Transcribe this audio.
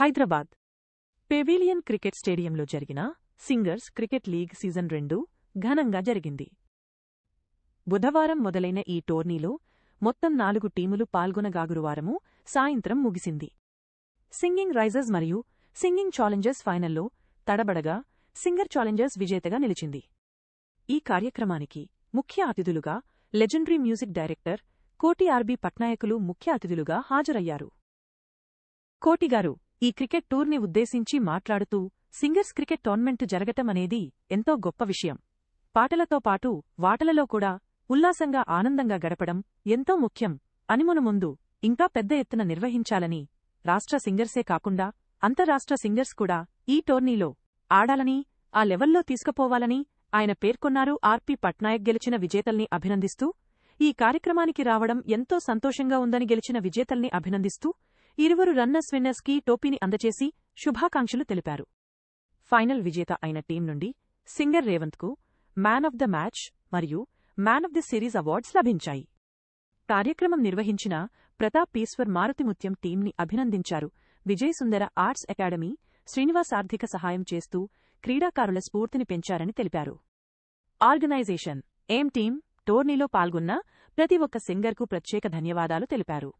Hyderabad. Pavilion cricket స్టేడియంలో జరిగిన singers cricket league season రెండు ఘనంగా జరిగింది. బుధవారం మొదలైన ఈ టోర్నీలో మొత్తం నాలుగు టీములు పాల్గొనగా గురువారము సాయంత్రం ముగిసింది. సింగింగ్ రైజర్స్ మరియు సింగింగ్ ఛాలెంజర్స్ ఫైనల్లో తడబడగా సింగర్ ఛాలెంజర్స్ విజేతగా నిలిచింది. ఈ కార్యక్రమానికి ముఖ్య అతిథులుగా legendary music director Koti RP పట్నాయకులు ముఖ్య అతిథులుగా హాజరయ్యారు. కోటిగారు ఈ క్రికెట్ టూర్ని ఉద్దేశించి మాట్లాడుతూ సింగర్స్ క్రికెట్ టోర్నమెంట్ జరగటం అనేది ఎంతో గొప్ప విషయం. పాటలతో పాటు వాటలలో కూడా ఉల్లాసంగా ఆనందంగా గడపడం ఎంతో ముఖ్యం. అనిమును ముందు ఇంకా పెద్ద ఎత్తున నిర్వహించాలని రాష్ట్ర సింగర్సే కాకుండా అంతరాష్ట్ర సింగర్స్ కూడా ఈ టోర్నీలో ఆడాలని ఆ లెవెల్లో తీసుకుపోవాలని ఆయన పేర్కొన్నారు. ఆర్పి పట్నాయక్ గెలిచిన విజేతల్ని అభినందిస్తూ ఈ కార్యక్రమానికి రావడం ఎంతో సంతోషంగా ఉందని గెలిచిన విజేతల్ని అభినందిస్తూ ఇరువురు రన్నర్స్ విన్నర్స్కి టోపీని అందచేసి శుభాకాంక్షలు తెలిపారు. ఫైనల్ విజేత అయిన టీం నుండి సింగర్ రేవంత్కు మ్యాన్ ఆఫ్ ద మ్యాచ్ మరియు man of the series awards లభించాయి. కార్యక్రమం నిర్వహించిన ప్రతాప్ ఈశ్వర్ మారుతిముత్యం టీంని అభినందించారు. విజయ్ సుందర ఆర్ట్స్ అకాడమీ శ్రీనివాస్ ఆర్థిక సహాయం చేస్తూ క్రీడాకారుల స్ఫూర్తిని పెంచారని తెలిపారు. ఆర్గనైజేషన్ ఏం టీం టోర్నీలో పాల్గొన్న ప్రతి ఒక్క సింగర్కు ప్రత్యేక ధన్యవాదాలు తెలిపారు.